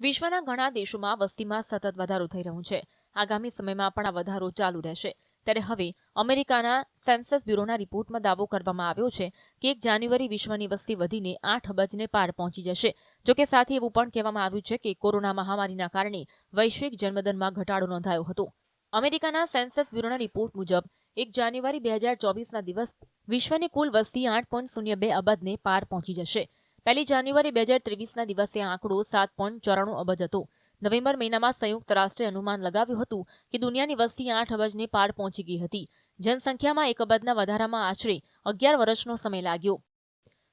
વિશ્વના ઘણા દેશોમાં વસ્તીમાં સતત વધારો થઈ રહ્યો છે. આગામી સમયમાં પણ આ વધારો ચાલુ રહેશે. ત્યારે હવે અમેરિકાના સેન્સસ બ્યુરોના રિપોર્ટમાં દાવો કરવામાં આવ્યો છે કે એક જાન્યુઆરી વિશ્વની વસ્તી વધીને આઠ અબજને પાર પહોંચી જશે. જોકે સાથે એવું પણ કહેવામાં આવ્યું છે કે કોરોના મહામારીના કારણે વૈશ્વિક જન્મદરમાં ઘટાડો નોંધાયો હતો. અમેરિકાના સેન્સસ બ્યુરોના રિપોર્ટ મુજબ, એક જાન્યુઆરી બે હજાર ચોવીસના દિવસ વિશ્વની કુલ વસ્તી આઠ પોઈન્ટ શૂન્ય બે અબજને પાર પહોંચી જશે. પહેલી જાન્યુઆરી બે હજાર ત્રેવીસના દિવસે આંકડો સાત પોઈન્ટ ચોરાણું અબજ હતો. નવેમ્બર મહિનામાં સંયુક્ત રાષ્ટ્રે અનુમાન લગાવ્યું હતું કે દુનિયાની વસ્તી આઠ અબજને પાર પહોંચી ગઈ હતી. જનસંખ્યામાં એક અબજના વધારામાં આશરે અગિયાર વર્ષનો સમય લાગ્યો.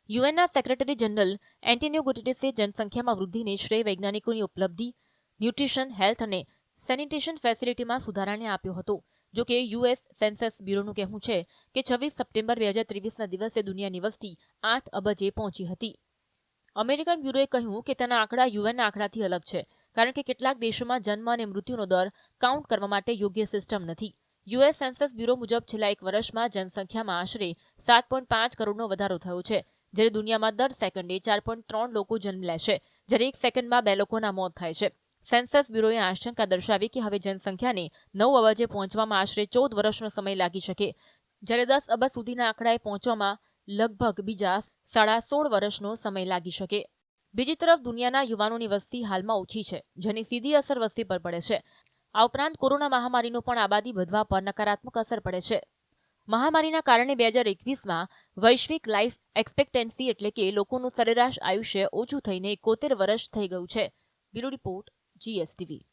યુએનના સેક્રેટરી જનરલ એન્ટોનિયો ગુટેરેસે જનસંખ્યામાં વૃદ્ધિને શ્રેય વૈજ્ઞાનિકોની ઉપલબ્ધિ, ન્યુટ્રિશન, હેલ્થ અને સેનિટેશન ફેસિલિટીમાં સુધારાને આપ્યો હતો. જો કે યુએસ સેન્સસ બ્યુરોનું કહેવું છે કે છવ્વીસ સપ્ટેમ્બર બે હજાર ત્રેવીસના દિવસે દુનિયાની વસ્તી આઠ અબજે પહોંચી હતી. અમેરિકન બ્યુરોએ કહ્યું કે તેના આંકડા યુએનના આંકડાથી અલગ છે, કારણ કે કેટલાક દેશોમાં જન્મ અને મૃત્યુનો દર કાઉન્ટ કરવા માટે યોગ્ય સિસ્ટમ નથી. યુએસ સેન્સસ બ્યુરો મુજબ છેલ્લા એક વર્ષમાં જનસંખ્યામાં આશરે સાત પોઈન્ટ પાંચ કરોડનો વધારો થયો છે, જ્યારે દુનિયામાં દર સેકન્ડે ચાર પોઈન્ટ ત્રણ લોકો જન્મ લે છે, જ્યારે એક સેકન્ડમાં બે લોકોના મોત થાય છે. સેન્સસ બ્યુરોએ આશંકા દર્શાવી કે હવે જનસંખ્યાને નવ અબજે પહોંચવામાં આશરે ચૌદ વર્ષનો સમય લાગી શકે. જ્યારે દસ અબજ સુધીના આંકડાએ પહોંચવામાં લગભગ બીજા સાડા સોળ વર્ષનો સમય લાગી શકે. બીજી તરફ દુનિયાના યુવાનોની વસ્તી હાલમાં ઓછી છે, જેની સીધી અસર વસ્તી પર પડે છે. આ ઉપરાંત કોરોના મહામારીનો પણ આબાદી વધવા પર નકારાત્મક અસર પડે છે. મહામારીના કારણે બે હજાર એકવીસમાં વૈશ્વિક લાઈફ એક્સપેક્ટન્સી એટલે કે લોકોનું સરેરાશ આયુષ્ય ઓછું થઈને એકોતેર વર્ષ થઈ ગયું છે. Bureau report, GSTV.